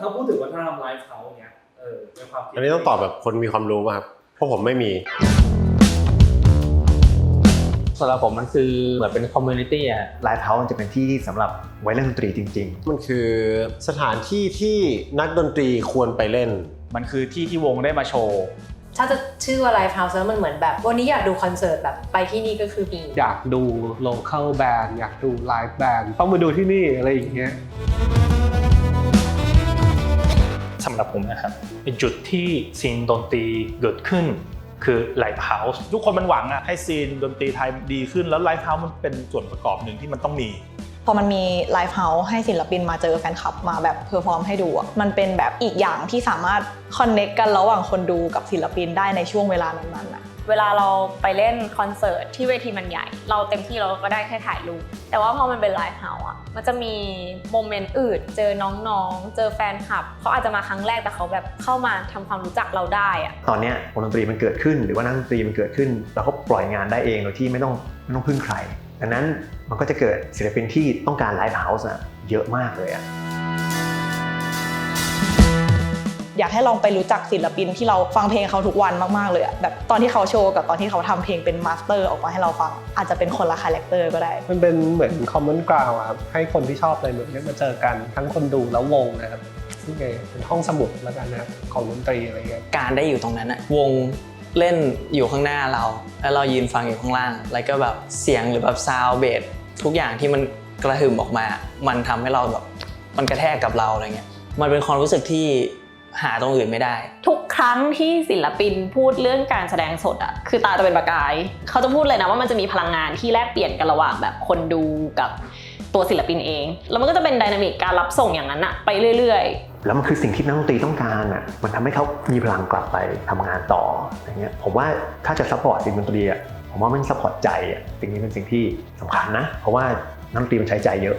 ถ้าพูดถึงวัฒนธรรมไลฟ์เฮาส์เนี้ยเออในความคิดอันนี้ต้องตอบแบบคนมีความรู้ป่ะครับ เพราะผมไม่มีสำหรับผมมันคือเหมือนเป็นคอมมูนิตี้อะไลฟ์เฮาส์มันจะเป็นที่สำหรับไว้เล่นดนตรีจริงมันคือสถานที่ที่นักดนตรีควรไปเล่น มันคือที่ที่วงได้มาโชว์ ถ้าจะชื่อว่าไลฟ์เฮาส์แล้วมันเหมือนแบบ วันนี้อยากดูคอนเสิร์ตแบบไปที่นี่ก็คือมีอยากดูโลเคอลแบนอยากดูไลฟ์แบนต้องมาดูที่นี่อะไรอย่างเงี้ย สำหรับผมนะครับเป็นจุดที่ซีนดนตรีเกิดขึ้น คือไลฟ์เฮาส์ทุกคนมันหวังอะให้ซีนดนตรีไทยดีขึ้นแล้วไลฟ์เฮาส์มันเป็นส่วนประกอบหนึ่งที่มันต้องมี พอมันมีไลฟ์เฮาส์ให้ศิลปินมาเจอแฟนคลับมาแบบเพอร์ฟอร์มให้ดูอะมันเป็นแบบอีกอย่างที่สามารถคอนเน็กกันระหว่างคนดูกับศิลปินได้ในช่วงเวลานั้นๆอะเวลาเราไปเล่นคอนเสิร์ตที่เวทีมันใหญ่ เราเต็มที่เราก็ได้แค่ถ่ายรูปแต่ว่าพอมันเป็นไลฟ์เฮาส์อะมันจะมีโมเมนต์อื่น เจอน้องๆ เจอแฟนคลับเขาอาจจะมาครั้งแรกแต่เขาแบบเข้ามาทำความรู้จักเราได้อะๆตอนเนี้ยวงดนตรีมันเกิดขึ้น หรือว่านักดนตรีมันเกิดขึ้นแล้วก็ปล่อยงานได้เองโดยที่ไม่ต้องไม่ต้องพึ่งใคร ดังนั้นมันก็จะเกิดศิลปินที่ต้องการไลฟ์เฮาส์อะเยอะมากเลยอะอยากให้ลองไปรู้จักศิลปินที่เราฟังเพลงเขาทุกวันมากๆเลยอะแบบตอนที่เขาโชว์กับตอนที่เขาทำเพลงเป็นมาสเตอร์ออกมาให้เราฟัง อาจจะเป็นคนละคาแรคเตอร์ก็ได้ มันเป็นเหมือนคอมมอนกราวครับให้คนที่ชอบอะไรแบบนี้มาเจอกันทั้งคนดูแล้ววงนะครับซึ่งเป็นห้องสมุดแล้วกันนะครับของดนตรีอะไรเงี้ยการได้อยู่ตรงนั้นอะวง เล่นอยู่ข้างหน้าเรา แล้วเรายืนฟังอยู่ข้างล่าง แล้วก็แบบเสียงหรือแบบซาวเบสทุกอย่างที่มันกระหึ่มออกมา มันทำให้เราแบบมันกระแทกกับเราอะไรเงี้ย มันเป็นความรู้สึกที่หาตรงอื่นไม่ได้ ทุกครั้งที่ศิลปินพูดเรื่องการแสดงสดอะคือตาจะเป็นประกาย เขาจะพูดเลยนะว่ามันจะมีพลังงานที่แลกเปลี่ยนกันระหว่างแบบคนดูกับ ตัวศิลปินเอง แล้วมันก็จะเป็นดินามิกการรับส่งอย่างนั้นอะไปเรื่อยๆ แล้วมันคือสิ่งที่นักดนตรีต้องการอะมันทำให้เขามีพลังกลับไปทำงานต่ออย่างเงี้ยผมว่าถ้าจะซัพพอร์ตสิ่งดนตรีอะผมว่ามันซัพพอร์ตใจอะสิ่งนี้เป็นสิ่งที่สำคัญนะ เพราะว่านักดนตรีมันใช้ใจเยอะ